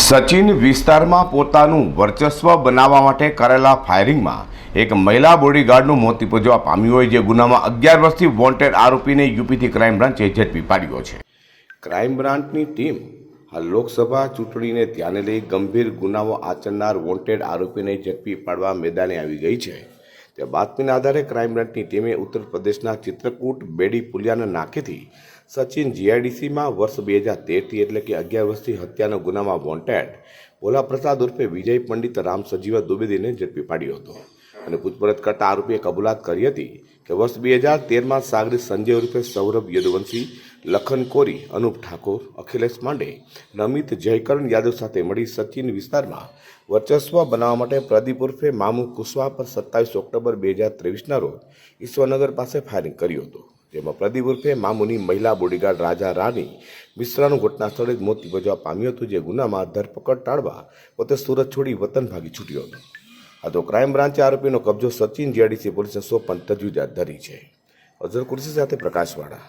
સચિન વિસ્તારમાં પોતાનું વર્ચસ્વ બનાવવા માટે કરેલા ફાયરિંગમાં એક મહિલા બોડીગાર્ડનું મોત નિપજવા પામ્યું હોય જે ગુનામાં અગિયાર વર્ષથી વોન્ટેડ આરોપીને યુપીથી ક્રાઇમ બ્રાન્ચે ઝડપી પાડ્યો છે. ક્રાઇમ બ્રાન્ચની ટીમ આ લોકસભા ચૂંટણીને ધ્યાને લઈ ગંભીર ગુનાઓ આચરનાર વોન્ટેડ આરોપીને ઝડપી પાડવા મેદાને આવી ગઈ છે. તે બાતમીના આધારે ક્રાઇમ બ્રાન્ચની ટીમે ઉત્તર પ્રદેશના ચિત્રકૂટ, બેડી પુલિયાના નાકેથી સચિન જીઆઈડીસીમાં વર્ષ બે હજાર તેરથી એટલે કે અગિયાર વર્ષથી હત્યાના ગુનામાં વોન્ટેડ. ભોલા પ્રસાદ ઉર્ફે વિજય પંડિત રામ સજીવા દુબેદીને ઝડપી પાડ્યો હતો. અને પૂછપરછ કરતા આરોપીએ કબૂલાત કરી હતી કે વર્ષ બે હજાર તેરમાં સાગરી સંજય ઉર્ફે સૌરભ યદુવંશી, લખન કોરી, અનુપ ઠાકોર, અખિલેશ માંડે, નમિત જયકરણ યાદવ સાથે મળી સચિન વિસ્તારમાં વર્ચસ્વ બનાવવા માટે પ્રદીપ ઉર્ફે મામુ કુશવા પર સત્તાવીસ ઓક્ટોબર બે હજાર ત્રેવીસના રોજ ઈશ્વરનગર પાસે ફાયરિંગ કર્યું હતું, જેમાં પ્રદીપ ઉર્ફે મામુની મહિલા બોડીગાર્ડ રાજા રાની મિશ્રાનું ઘટના સ્થળે જ મોત નિપજવા પામ્યું હતું, જે ગુનામાં ધરપકડ ટાળવા પોતે સુરત છોડી વતન ભાગી છૂટ્યો હતો. આ તો ક્રાઇમ બ્રાન્ચે આરોપીનો કબજો સચિન જીઆડીસી પોલીસને સોંપવાની તજવીજ હાથ ધરી છે. અઝર કુર્સી સાથે પ્રકાશવાળા.